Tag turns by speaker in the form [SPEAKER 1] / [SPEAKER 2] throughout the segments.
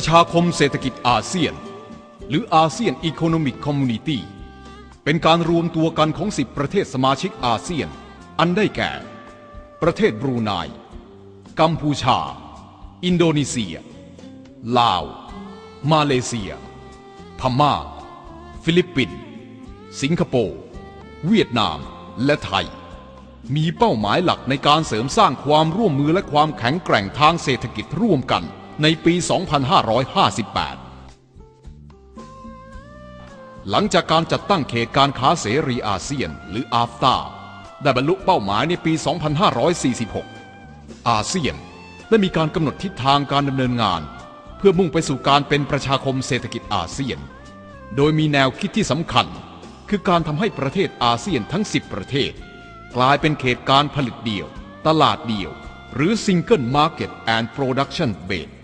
[SPEAKER 1] ประชาคมเศรษฐกิจอาเซียน หรืออาเซียนอีโคโนมิกคอมมูนิตี้เป็นการรวมตัวกันของ 10 ประเทศสมาชิกอาเซียน อันได้แก่ ประเทศบรูไน กัมพูชา อินโดนีเซีย ลาว มาเลเซีย พม่า ฟิลิปปินส์สิงคโปร์เวียดนามและไทย มีเป้าหมายหลักในการเสริมสร้างความร่วมมือและความแข็งแกร่งทางเศรษฐกิจร่วมกัน ในปี 2558 หลังจากการจัดตั้งเขตการค้าเสรีอาเซียนหรืออาฟตาได้บรรลุเป้าหมายในปี 2546 อาเซียนได้มีการกำหนดทิศทางการดำเนินงาน เพื่อมุ่งไปสู่การเป็นประชาคมเศรษฐกิจอาเซียน โดยมีแนวคิดที่สำคัญ คือการทำให้ประเทศอาเซียนทั้ง 10 ประเทศ กลายเป็นเขตการผลิตเดี่ยว ตลาดเดี่ยว หรือ Single Market and Production Base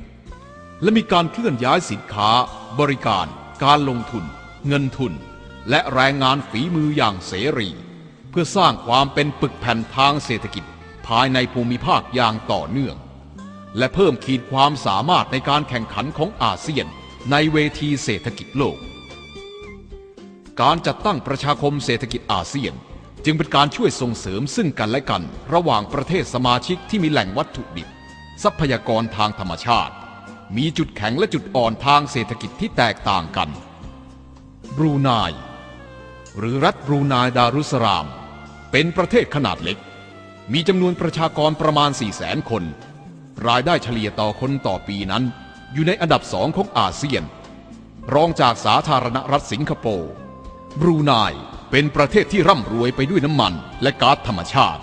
[SPEAKER 1] และมีการเคลื่อนย้ายสินค้า บริการ การลงทุน เงินทุน และแรงงานฝีมืออย่างเสรี เพื่อสร้างความเป็นปึกแผ่นทางเศรษฐกิจ ภายในภูมิภาคอย่างต่อเนื่อง และเพิ่มขีดความสามารถในการแข่งขันของอาเซียน ในเวทีเศรษฐกิจโลก การจัดตั้งประชาคมเศรษฐกิจอาเซียน จึงเป็นการช่วยส่งเสริมซึ่งกันและกัน ระหว่างประเทศสมาชิกที่มีแหล่งวัตถุดิบ ทรัพยากรทางธรรมชาติ มีจุดแข็งและจุดอ่อนทางเศรษฐกิจที่แตกต่างกัน บรูไนหรือรัฐบรูไนดารุสราม เป็นประเทศขนาดเล็ก มีจำนวนประชากรประมาณ 4 0 0แสนคน รายได้เฉลี่ยต่อคนต่อปีนั้น อยู่ในอันดับสองของอาเซียน รองจากสาธารณรัฐสิงคโปร์บรูไนเป็นประเทศที่ร่ำรวยไปด้วยน้ำมันและก๊าซธรรมชาติ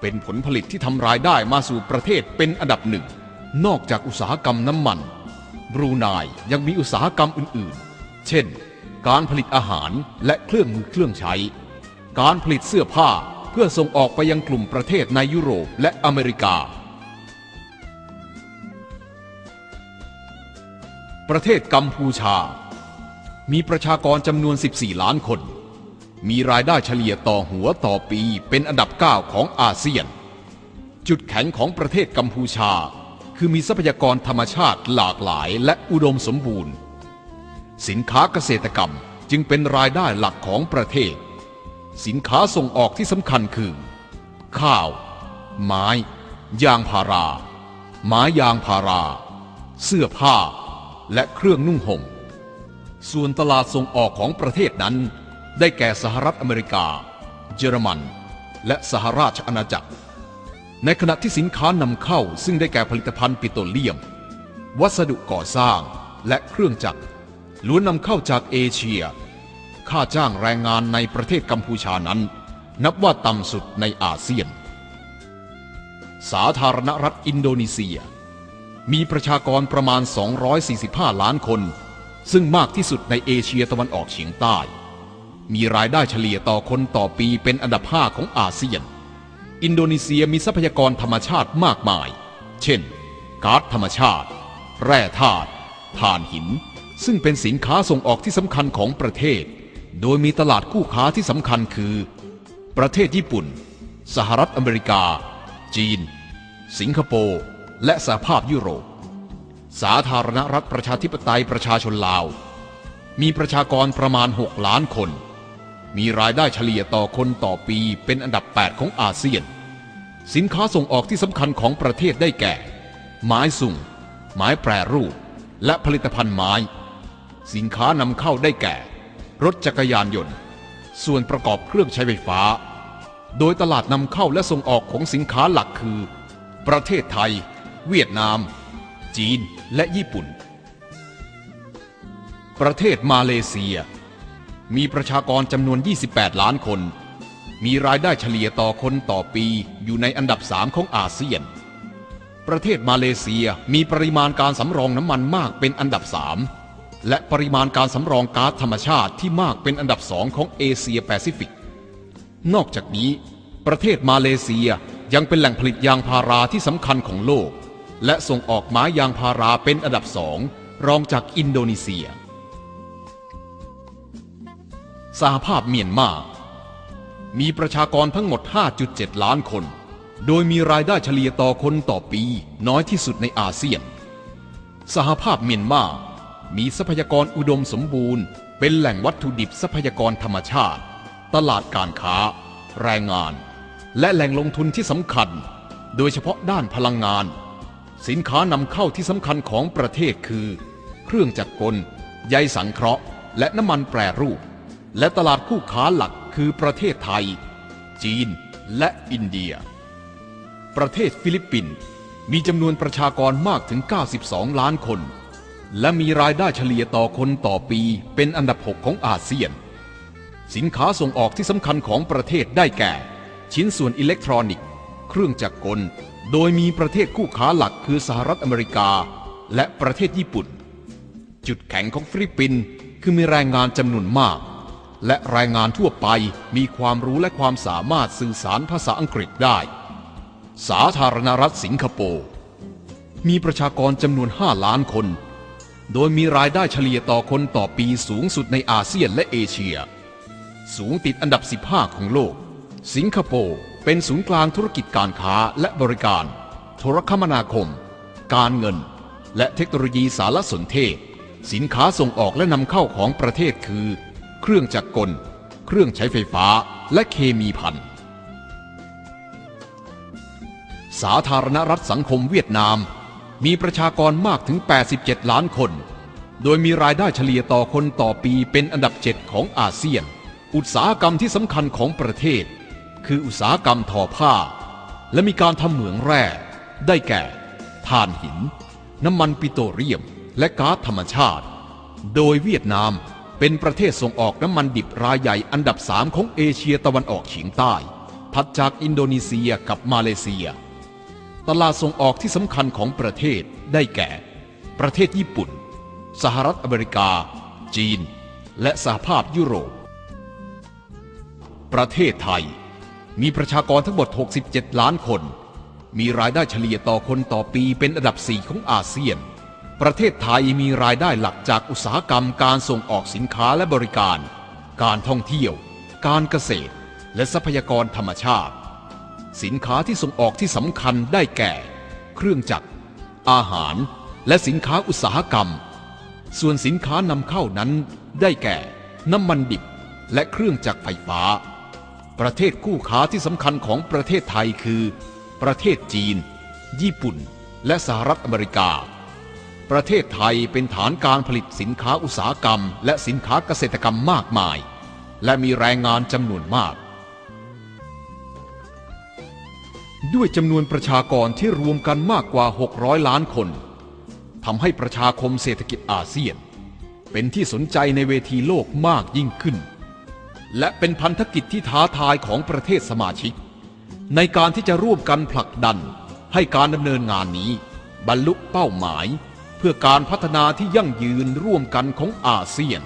[SPEAKER 1] เป็นผลผลิตที่ทำรายได้มาสู่ประเทศเป็นอันดับหนึ่ง นอกจากอุตสาหกรรมน้ำมัน บรูไนยังมีอุตสาหกรรมอื่นๆ เช่น การผลิตอาหารและเครื่องมือเครื่องใช้ การผลิตเสื้อผ้าเพื่อส่งออกไปยังกลุ่มประเทศในยุโรปและอเมริกา ประเทศกัมพูชา มีประชากรจำนวน 14 ล้านคน มีรายได้เฉลี่ยต่อหัวต่อปีเป็นอันดับ 9 ของอาเซียน จุดแข็งของประเทศกัมพูชา คือมีทรัพยากรธรรมชาติหลากหลายและอุดมสมบูรณ์ สินค้าเกษตรกรรมจึงเป็นรายได้หลักของประเทศ สินค้าส่งออกที่สำคัญคือ ข้าว ไม้ ยางพารา ไม้ยางพารา เสื้อผ้า และเครื่องนุ่งห่ม ส่วนตลาดส่งออกของประเทศนั้น ได้แก่สหรัฐอเมริกา เยอรมัน และสหราชอาณาจักร ในขณะที่สินค้านำเข้าซึ่งได้แก่ผลิตภัณฑ์ปิโตรเลียม วัสดุก่อสร้างและเครื่องจักรล้วนนำเข้าจากเอเชีย ค่าจ้างแรงงานในประเทศกัมพูชานั้น นับว่าต่ำสุดในอาเซียน สาธารณรัฐอินโดนีเซีย มีประชากรประมาณ 245 ล้านคน ซึ่งมากที่สุดในเอเชียตะวันออกเฉียงใต้ มีรายได้เฉลี่ยต่อคนต่อปีเป็นอันดับ 5 ของอาเซียน อินโดนีเซียมีทรัพยากรธรรมชาติมากมาย เช่นก๊าซธรรมชาติ แร่ธาตุถ่านหิน ซึ่งเป็นสินค้าส่งออกที่สำคัญของประเทศ โดยมีตลาดคู่ค้าที่สำคัญคือ ประเทศญี่ปุ่น สหรัฐอเมริกา จีน สิงคโปร์ และสหภาพยุโรป สาธารณรัฐประชาธิปไตยประชาชนลาว มีประชากรประมาณ 6 ล้านคน มีรายได้เฉลี่ยต่อคนต่อปีเป็นอันดับ 8 ของอาเซียน สินค้าส่งออกที่สำคัญของประเทศได้แก่ ไม้สุ่ง ไม้แปรรูป และผลิตภัณฑ์ไม้ สินค้านำเข้าได้แก่ รถจักรยานยนต์ ส่วนประกอบเครื่องใช้ไฟฟ้า โดยตลาดนำเข้าและส่งออกของสินค้าหลักคือ ประเทศไทย เวียดนาม จีนและญี่ปุ่น ประเทศมาเลเซีย มีประชากรจำนวน 28 ล้านคน มีรายได้เฉลี่ยต่อคนต่อปีอยู่ในอันดับ3ของอาเซียน ประเทศมาเลเซียมีปริมาณการสำรองน้ำมันมากเป็นอันดับ3และปริมาณการสำรองก๊าซธรรมชาติที่มากเป็นอันดับสองของเอเชียแปซิฟิก นอกจากนี้ ประเทศมาเลเซียยังเป็นแหล่งผลิตยางพาราที่สำคัญของโลก และส่งออกไม้ยางพาราเป็นอันดับสองรองจากอินโดนีเซีย สหภาพเมียนมา มีประชากรทั้งหมด 5.7 ล้านคน โดยมีรายได้เฉลี่ยต่อคนต่อปีน้อยที่สุดในอาเซียน สหภาพเมียนมา มีทรัพยากรอุดมสมบูรณ์ เป็นแหล่งวัตถุดิบทรัพยากรธรรมชาติ ตลาดการค้า แรงงาน และแหล่งลงทุนที่สำคัญ โดยเฉพาะด้านพลังงาน สินค้านำเข้าที่สำคัญของประเทศคือ เครื่องจักรกลใยสังเคราะห์ และน้ำมันแปรรูป และตลาดคู่ค้าหลักคือประเทศไทย จีน และอินเดีย ประเทศฟิลิปปินส์มีจำนวนประชากรมากถึง 92 ล้านคน และมีรายได้เฉลี่ยต่อคนต่อปีเป็นอันดับ 6 ของอาเซียน สินค้าส่งออกที่สำคัญของประเทศได้แก่ ชิ้นส่วนอิเล็กทรอนิกส์ เครื่องจักรกล โดยมีประเทศคู่ค้าหลักคือสหรัฐอเมริกา และประเทศญี่ปุ่น จุดแข็งของฟิลิปปินส์คือมีแรงงานจำนวนมาก และแรงงานทั่วไปมีความรู้และความสามารถสื่อสารภาษาอังกฤษได้ สาธารณรัฐสิงคโปร์มีประชากรจำนวน 5 ล้านคน โดยมีรายได้เฉลี่ยต่อคนต่อปีสูงสุดในอาเซียนและเอเชีย สูงติดอันดับ 15 ของโลก สิงคโปร์เป็นศูนย์กลางธุรกิจการค้าและบริการ โทรคมนาคม การเงิน และเทคโนโลยีสารสนเทศ สินค้าส่งออกและนำเข้าของประเทศคือ เครื่องจักรกล เครื่องใช้ไฟฟ้า และเคมีพันสาธารณรัฐสังคมเวียดนาม มีประชากรมากถึง 87 ล้านคน โดยมีรายได้เฉลี่ยต่อคนต่อปีเป็นอันดับ 7 ของอาเซียน อุตสาหกรรมที่สำคัญของประเทศ คืออุตสาหกรรมทอผ้า และมีการทำเหมืองแร่ ได้แก่ถ่านหิน น้ำมันปิโตรเลียม และก๊าซธรรมชาติ โดยเวียดนาม เป็นประเทศส่งออกน้ำมันดิบรายใหญ่อันดับสามของเอเชียตะวันออกเฉียงใต้ ถัดจากอินโดนีเซียกับมาเลเซีย ตลาดส่งออกที่สำคัญของประเทศได้แก่ ประเทศญี่ปุ่น สหรัฐอเมริกา จีน และสหภาพยุโรป ประเทศไทย มีประชากรทั้งหมด 67 ล้านคน มีรายได้เฉลี่ยต่อคนต่อปีเป็นอันดับ 4 ของอาเซียน ประเทศไทยมีรายได้หลักจากอุตสาหกรรมการส่งออกสินค้าและบริการ การท่องเที่ยว การเกษตร และทรัพยากรธรรมชาติ สินค้าที่ส่งออกที่สำคัญได้แก่ เครื่องจักร อาหาร และสินค้าอุตสาหกรรม ส่วนสินค้านำเข้านั้นได้แก่ น้ำมันดิบ และเครื่องจักรไฟฟ้า ประเทศคู่ค้าที่สำคัญของประเทศไทยคือ ประเทศจีน ญี่ปุ่น และสหรัฐอเมริกา ประเทศไทยเป็นฐานการผลิตสินค้าอุตสาหกรรม และสินค้าเกษตรกรรมมากมาย และมีแรงงานจำนวนมาก ด้วยจำนวนประชากรที่รวมกันมากกว่า 600 ล้านคนทำให้ประชาคมเศรษฐกิจอาเซียน เป็นที่สนใจในเวทีโลกมากยิ่งขึ้น และเป็นพันธกิจที่ท้าทายของประเทศสมาชิก ในการที่จะร่วมกันผลักดันให้การดำเนินงานนี้ บรรลุเป้าหมาย เพื่อการพัฒนาที่ยั่งยืนร่วมกันของอาเซียน